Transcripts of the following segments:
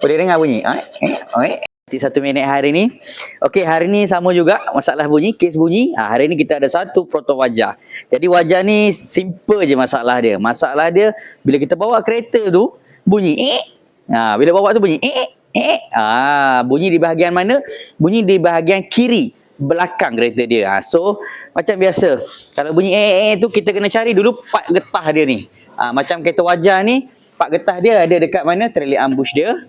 Boleh dengar bunyi? Eh, eh, eh. Di satu minit hari ni. Okey, hari ni sama juga masalah bunyi, kes bunyi. Ha, hari ni kita ada satu proto wajah. Jadi wajah ni simple je masalah dia. Masalah dia bila kita bawa kereta tu bunyi eh. Ha, bila bawa tu bunyi eh eh. Ha, bunyi di bahagian mana? Bunyi di bahagian kiri belakang kereta dia. Ha, so macam biasa. Kalau bunyi eh eh tu kita kena cari dulu part getah dia ni. Ha, macam kereta wajah ni part getah dia ada dekat mana? Trailing ambush dia.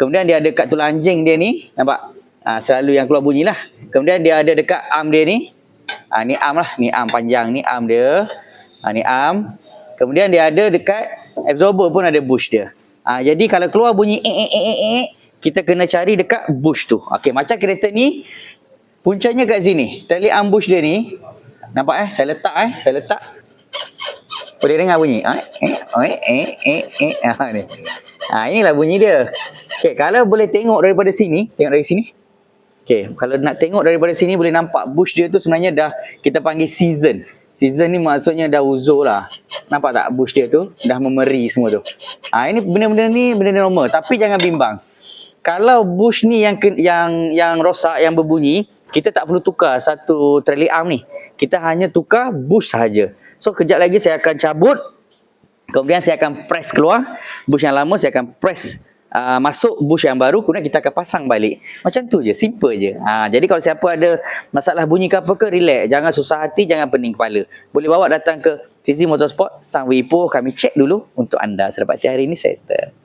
Kemudian dia ada dekat tulang anjing dia ni. Nampak? Ha, selalu yang keluar bunyi lah. Kemudian dia ada dekat arm dia ni. Ha, ni arm lah. Ni arm panjang. Ni arm dia. Ha, ni arm. Kemudian dia ada dekat absorber pun ada bush dia. Ha, jadi kalau keluar bunyi eh, eh, eh, eh, eh, kita kena cari dekat bush tu. Okey, macam kereta ni, puncanya kat sini. Tali ambush dia ni. Nampak eh? Saya letak eh. Saya letak. Boleh dengar bunyi? Eh, eh, eh, eh, eh. Ha, ni. Ha, inilah bunyi dia. Okey, kalau boleh tengok daripada sini, tengok dari sini. Okey, kalau nak tengok daripada sini boleh nampak bush dia tu sebenarnya dah kita panggil season. Season ni maksudnya dah uzur lah. Nampak tak bush dia tu? Dah memeri semua tu. Ha, ini benda-benda ni benda normal. Tapi jangan bimbang. Kalau bush ni yang yang yang rosak, yang berbunyi, kita tak perlu tukar satu trailing arm ni. Kita hanya tukar bush sahaja. So kejap lagi saya akan cabut Kemudian saya akan press keluar bush yang lama saya akan press uh, masuk bush yang baru kemudian kita akan pasang balik. Macam tu je, simple je. Ha, jadi kalau siapa ada masalah bunyi ke apa ke relax, jangan susah hati, jangan pening kepala. Boleh bawa datang ke Fizi Motorsport Sang Wipo kami cek dulu untuk anda. Selepas hari ini settle.